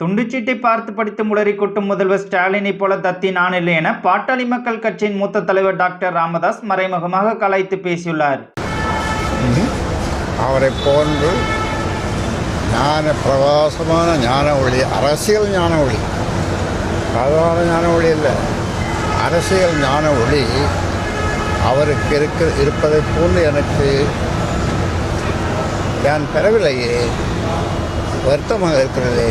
துண்டுச்சீட்டை பார்த்து படித்து முளறி கொட்டும் முதல்வர் ஸ்டாலினை போல தத்தி நான் இல்லை என பாட்டாளி மக்கள் கட்சியின் மூத்த தலைவர் டாக்டர் ராமதாஸ் மறைமுகமாக கலாய்த்து பேசியுள்ளார். அவரை போன்று ஞான பிரகாசமான ஞான ஒளி அரசியல் ஞான ஒளி சாதாரண ஞான ஒளி இல்லை. அரசியல் ஞான ஒளி அவருக்கு இருக்க இருப்பதை போன்று எனக்கு நான் பெறவில்லையே வருத்தமாக இருக்கிறது.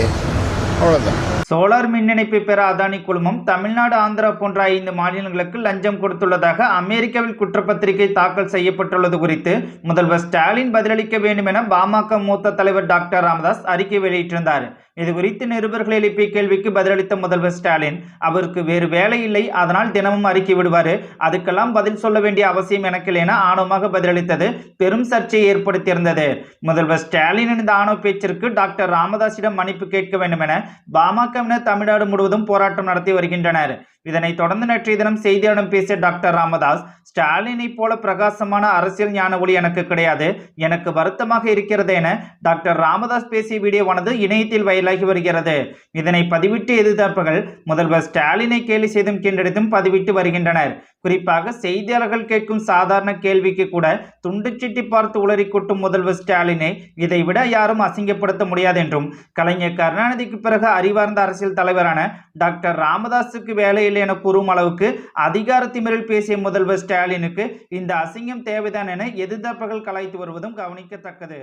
அவ்வளோதான் சோலார் மின் இணைப்பை பெற அதானி குழுமம் தமிழ்நாடு ஆந்திரா போன்ற ஐந்து மாநிலங்களுக்கு லஞ்சம் கொடுத்துள்ளதாக அமெரிக்காவில் குற்றப்பத்திரிகை தாக்கல் செய்யப்பட்டுள்ளது குறித்து முதல்வர் ஸ்டாலின் பதிலளிக்க வேண்டும் என பாமக மூத்த தலைவர் டாக்டர் ராமதாஸ் அறிக்கை வெளியிட்டிருந்தார். இது குறித்து நிருபர்கள் எழுப்பிய கேள்விக்கு பதிலளித்த முதல்வர் ஸ்டாலின் அவருக்கு வேறு வேலை இல்லை அதனால் தினமும் அறிக்கை விடுவார். அதுக்கெல்லாம் பதில் சொல்ல வேண்டிய அவசியம் எனக்கு இல்லை என ஆணவமாக பதிலளித்தது பெரும் சர்ச்சையை ஏற்படுத்தியிருந்தது. முதல்வர் ஸ்டாலினின் இந்த ஆணவ பேச்சிற்கு டாக்டர் ராமதாசிடம் மன்னிப்பு கேட்க வேண்டும் என பாமகவினர் தமிழ்நாடு முழுவதும் போராட்டம் நடத்தி வருகின்றனர். இதனைத் தொடர்ந்து நேற்றைய தினம் செய்தியாளர்களிடம் பேசிய டாக்டர் ராமதாஸ் ஸ்டாலினை போல பிரகாசமான அரசியல் ஞான ஒளி எனக்கு கிடையாது எனக்கு வருத்தமாக இருக்கிறது என டாக்டர் ராமதாஸ் பேசிய வீடியோவானது இணையத்தில் வயலாகி வருகிறது. இதனை பதிவிட்டு எதிர்த்தவர்கள் முதல்வர் ஸ்டாலினை கேலி செய்தும் கிண்டடித்தும் பதிவிட்டு வருகின்றனர். குறிப்பாக செய்தியாளர்கள் கேட்கும் சாதாரண கேள்விக்கு கூட துண்டுச்சிட்டி பார்த்து உளறி கொட்டும் முதல்வர் ஸ்டாலினை இதை விட யாரும் அசிங்கப்படுத்த முடியாது என்றும் கலைஞர் கருணாநிதிக்கு பிறகு அறிவார்ந்த அரசியல் தலைவரான டாக்டர் ராமதாஸுக்கு வேலையில் இல்லை என கூறும் அளவுக்கு அதிகார திமிரில் பேசிய முதல்வர் ஸ்டாலினுக்கு இந்த அசிங்கம் தேவைதான் என எதிர்த்தரப்புகள் கலாய்த்து வருவதும் கவனிக்கத்தக்கது.